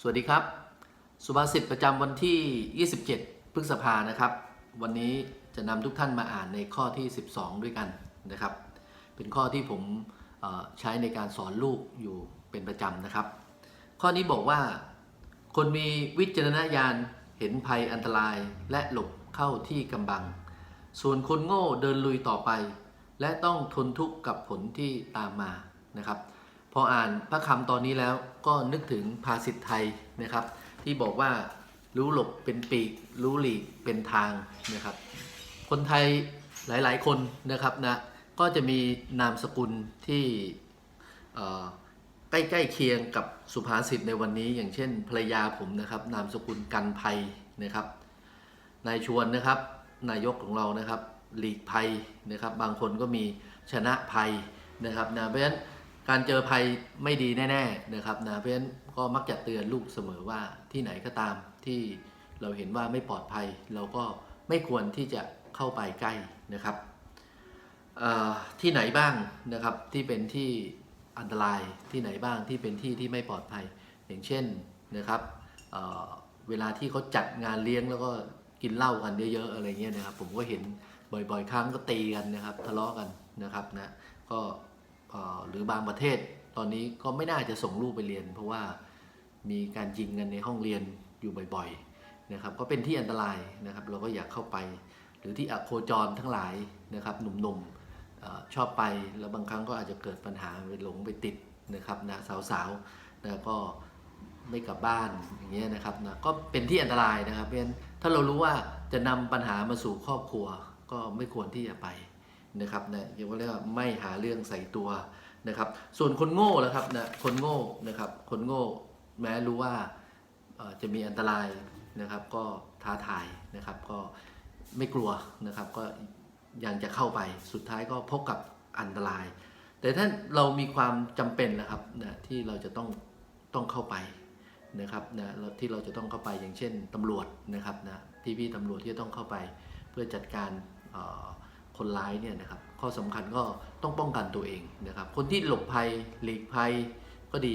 สวัสดีครับ สุภาษิตประจำวันที่ 27 พฤษภานะครับ วันนี้จะนำทุกท่านมาอ่านในข้อที่ 12 ด้วยกันนะครับ เป็นข้อที่ผมใช้ในการสอนลูกอยู่เป็นประจำนะครับ ข้อนี้บอกว่า คนมีวิจารณญาณเห็นภัยอันตรายและหลบเข้าที่กำบัง ส่วนคนโง่เดินลุยต่อไป และต้องทนทุกข์กับผลที่ตามมานะครับ พออ่านพระคำตอนนี้แล้วก็นึกถึงภาษิตไทยนะครับ ที่บอกว่ารู้หลบเป็นปีก รู้หลีกเป็นทางนะครับ คนไทยหลาย ๆ คนนะครับนะก็จะมีนามสกุลที่ใกล้ๆเคียงกับสุภาษิตในวันนี้ อย่างเช่นภรรยาผมนะครับ นามสกุลกันภัยนะครับนายชวนนะครับนายกของเรานะครับหลีกภัยนะครับ บางคนก็มีชนะภัยนะครับนะเพราะฉะนั้น การเจอภัยไม่ดีแน่ๆนะครับนะเพราะฉะนั้นก็มักจะเตือนลูกเสมอว่าที่ไหนก็ตามที่เราเห็นว่าไม่ปลอดภัย เราก็ไม่ควรที่จะเข้าไปใกล้นะครับที่ไหนบ้างนะครับที่เป็นที่อันตรายที่ไหนบ้างที่เป็นที่ที่ไม่ปลอดภัย อย่างเช่นนะครับเเวลาที่เขาจัดงานเลี้ยงแล้วก็กินเหล้ากันเยอะๆอะไรเงี้ยนะครับ ผมก็เห็นบ่อยๆ ครั้งก็ตีกันนะครับ ทะเลาะกันนะครับนะก็ หรือบางประเทศตอนนี้ก็ไม่น่าจะส่งลูกไปเรียน เพราะว่ามีการยิงกันในห้องเรียนอยู่บ่อยๆนะครับก็เป็นที่อันตรายนะครับเราก็อยากเข้าไป หรือที่อโคจรทั้งหลายนะครับหนุ่มๆชอบไปแล้วบางครั้งก็อาจจะเกิดปัญหาไปหลงไปติดนะครับนะสาวๆนะก็ไม่กลับบ้านอย่างเงี้ยนะครับนะก็เป็นที่อันตรายนะครับเพราะฉะนั้นถ้าเรารู้ว่าจะนำปัญหามาสู่ครอบครัวก็ไม่ควรที่จะไป นะครับนะเรียกว่าเรียกว่าไม่หาเรื่องใส่ตัวนะครับ ส่วนคนโง่ล่ะครับนะคนโง่นะครับคนโง่แม้รู้ว่าจะมีอันตรายนะครับ ก็ท้าทายนะครับ ก็ไม่กลัวนะครับ ก็ยังจะเข้าไปสุดท้ายก็พบกับอันตราย แต่ถ้าเรามีความจำเป็นนะครับนะที่เราจะต้องต้องเข้าไปนะครับนะที่เราจะต้องเข้าไปอย่างเช่นตำรวจนะครับนะพี่ๆตำรวจที่จะต้องเข้าไปเพื่อจัดการออ คนร้ายเนี่ยนะครับข้อสำคัญก็ต้องป้องกันตัวเองนะครับ คนที่หลบภัยหลีกภัยก็ดี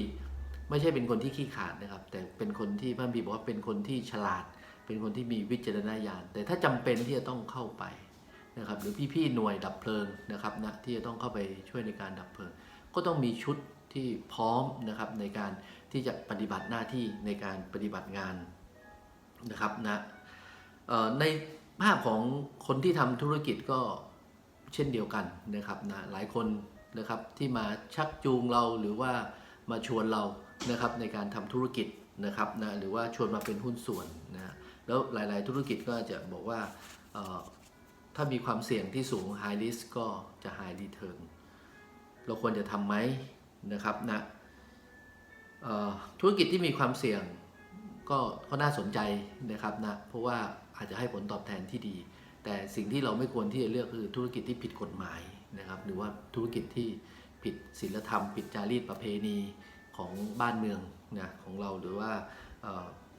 ไม่ใช่เป็นคนที่ขี้ขาดนะครับ แต่เป็นคนที่พระบีบอกว่าเป็นคนที่ฉลาด เป็นคนที่มีวิจารณญาณแต่ถ้าจำเป็นที่จะต้องเข้าไปนะครับ หรือพี่ๆหน่วยดับเพลิงนะครับนะที่จะต้องเข้าไปช่วยในการดับเพลิง ก็ต้องมีชุดที่พร้อมนะครับในการที่จะปฏิบัติหน้าที่ในการปฏิบัติงานนะครับนะในภาพของคนที่ทำธุรกิจก็ เช่นเดียวกันนะครับนะหลายคนนะครับที่มาชักจูงเราหรือว่ามาชวนเรานะครับในการทำธุรกิจนะครับนะหรือว่าชวนมาเป็นหุ้นส่วนนะแล้วหลาย ๆ ธุรกิจก็จะบอกว่าถ้ามีความเสี่ยงที่สูง high risk ก็จะ high return เราควรจะทำไหมนะครับนะธุรกิจที่มีความเสี่ยงก็ก็น่าสนใจนะครับนะเพราะว่าอาจจะให้ผลตอบแทนที่ดี แต่สิ่งที่เราไม่ควรที่จะเลือกคือธุรกิจที่ผิดกฎหมายนะครับ หรือว่าธุรกิจที่ผิดศีลธรรม ผิดจารีตประเพณีของบ้านเมืองนะของเราหรือว่า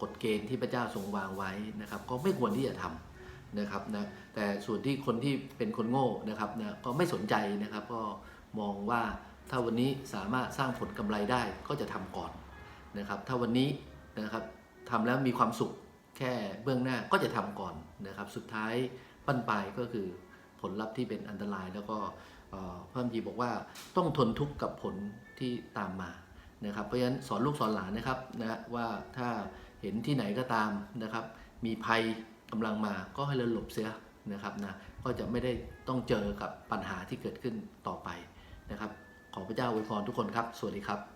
กฎเกณฑ์ที่พระเจ้าทรงวางไว้นะครับ ก็ไม่ควรที่จะทำนะครับนะแต่ส่วนที่คนที่เป็นคนโง่นะครับนะก็ไม่สนใจนะครับ ก็มองว่าถ้าวันนี้สามารถสร้างผลกำไรได้ก็จะทำก่อนนะครับ ถ้าวันนี้นะครับทำแล้วมีความสุขแค่เบื้องหน้าก็จะทำก่อนนะครับ สุดท้าย ปั้นปลายก็คือผลลัพธ์ที่เป็นอันตรายแล้วก็เพระมจีบอกว่าต้องทนทุกข์กับผลที่ตามมานะครับเพราะฉะนั้นสอนลูกสอนหลานนะครับนะว่าถ้าเห็นที่ไหนก็ตามนะครับ มีภัยกำลังมาก็ให้เราหลบเสียนะครับนะก็จะไม่ได้ต้องเจอกับปัญหาที่เกิดขึ้นต่อไปนะครับ ขอพระเจ้าอวยพรทุกคนครับ สวัสดีครับ